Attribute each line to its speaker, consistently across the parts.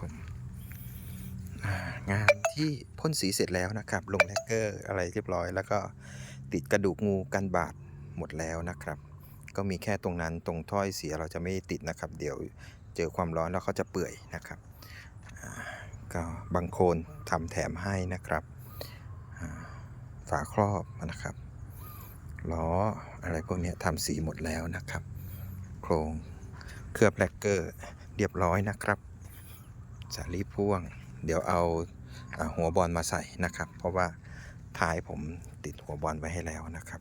Speaker 1: ผมงานที่พ่นสีเสร็จแล้วนะครับ ลงแลกเกอร์อะไรเรียบร้อย แล้วก็ติดกระดูกงูกันบาดหมดแล้วนะครับ ก็มีแค่ตรงนั้นตรงถ้อยเสียเราจะไม่ติดนะครับ เดี๋ยวเจอความร้อนแล้วเขาจะเปื่อยนะครับก็บางโคนทำแถมให้นะครับฝาครอบนะครับล้ออะไรพวกนี้ทำสีหมดแล้วนะครับ โครงเคลือบแลกเกอร์เรียบร้อยนะครับ สาลีพ่วง เดี๋ยวเอาอาหัวบอลมาใส่นะครับ เพราะว่าท้ายผมติดหัวบอลไว้ให้แล้วนะครับ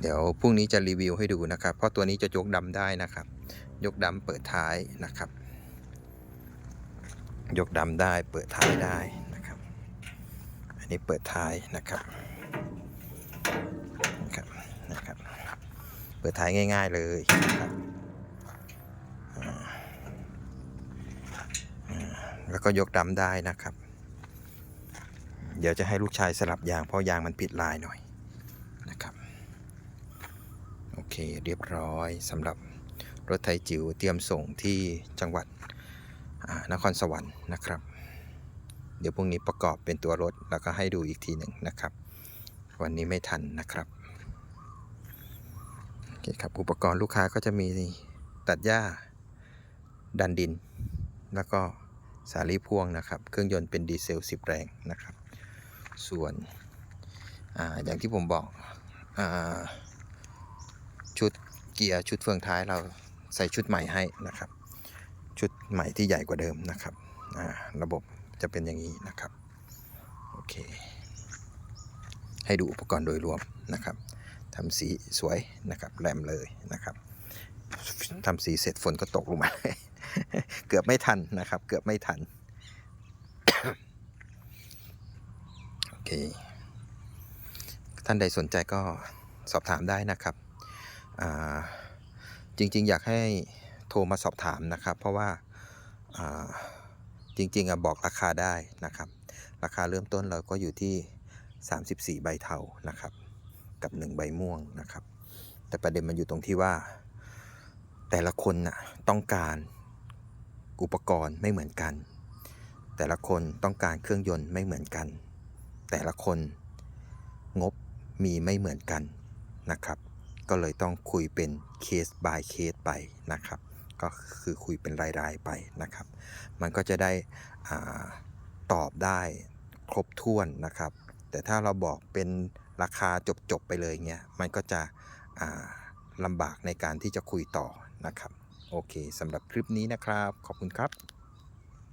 Speaker 1: เดี๋ยวพรุ่งนี้จะรีวิวให้ดูนะครับ เพราะตัวนี้จะยกดำได้นะครับ ยกดำเปิดท้ายนะครับ ยกดำได้เปิดท้ายได้นะครับ อันนี้เปิดท้ายนะครับนะครับนะครับ เปิดท้ายง่าย ๆเลยนะครับอ่าอ่า แล้วก็ยกดำได้นะครับ เดี๋ยวจะให้ลูกชายสลับยางเพราะยางมันผิดลายหน่อยนะครับ โอเคเรียบร้อยสำหรับรถไทจิ๋วเตรียมส่งที่จังหวัดนครสวรรค์นะครับ เดี๋ยวพรุ่งนี้ประกอบเป็นตัวรถแล้วก็ให้ดูอีกทีหนึ่งนะครับ วันนี้ไม่ทันนะครับโอเคครับอุปกรณ์ลูกค้าก็จะมีตัดหญ้าดันดินแล้วก็ สาลีพ่วงนะครับ เครื่องยนต์เป็นดีเซล 10 แรงนะครับ ส่วนออย่างที่ผมบอกอชุดเกียร์ชุดเฟืองท้ายเราใส่ชุดใหม่ให้นะครับ ชุดใหม่ที่ใหญ่กว่าเดิมนะครับระบบจะเป็นอย่างนี้นะครับโอเค ให้ดูอุปกรณ์โดยรวมนะครับทำสีสวยนะครับแหลมเลยนะครับทำสีเสร็จฝนก็ตกลงมา เกือบไม่ทันนะครับ เกือบไม่ทัน โอเค ท่านใดสนใจก็สอบถามได้นะครับจริง ๆ อยากให้โทรมาสอบถามนะครับ เพราะว่าจริง ๆอะบอกราคาได้นะครับ ราคาเริ่มต้นเราก็อยู่ที่ 34 ใบเทานะครับ กับ 1 ใบม่วงนะครับ แต่ประเด็นมันอยู่ตรงที่ว่าแต่ละคนน่ะต้องการ อุปกรณ์ไม่เหมือนกัน แต่ละคนต้องการเครื่องยนต์ไม่เหมือนกัน แต่ละคนงบมีไม่เหมือนกันนะครับ ก็เลยต้องคุยเป็นเคส by เคสไปนะครับ ก็คือคุยเป็นรายๆไปนะครับ มันก็จะได้อาตอบได้ครบถ้วนนะครับ แต่ถ้าเราบอกเป็นราคาจบๆไปเลยเงี้ย มันก็จะอ่าลำบากในการที่จะคุยต่อนะครับ โอเคสำหรับคลิปนี้นะครับ ขอบคุณครับ